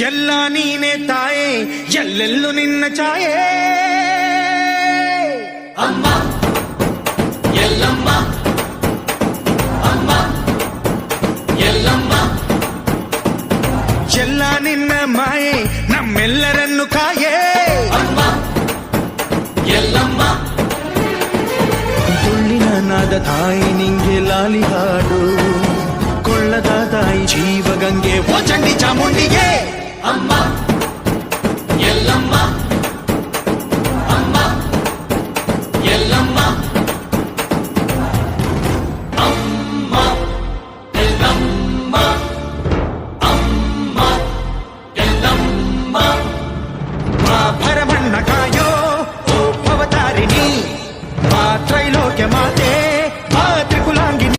ಎಲ್ಲ ನೀನೆ ತಾಯೇ ಎಲ್ಲೆಲ್ಲೂ ನಿನ್ನ ಛಾಯೆ ಅಮ್ಮ ಎಲ್ಲಮ್ಮ ಅಮ್ಮ ಎಲ್ಲಮ್ಮ ಎಲ್ಲ ನಿನ್ನ ಮಾಯೆ ನಮ್ಮೆಲ್ಲರನ್ನು ಕಾಯೇ ಅಮ್ಮ ಎಲ್ಲಮ್ಮ ತುಳ್ಳಿನ ನಾದ ತಾಯಿ ನಿಂಗೆ ಲಾಲಿ ಹಾಡು ಕೊಳ್ಳದ ತಾಯಿ ಜೀವಗಂಗೆ ಓ ಚಂಡಿ ಚಾಮುಂಡಿಗೆ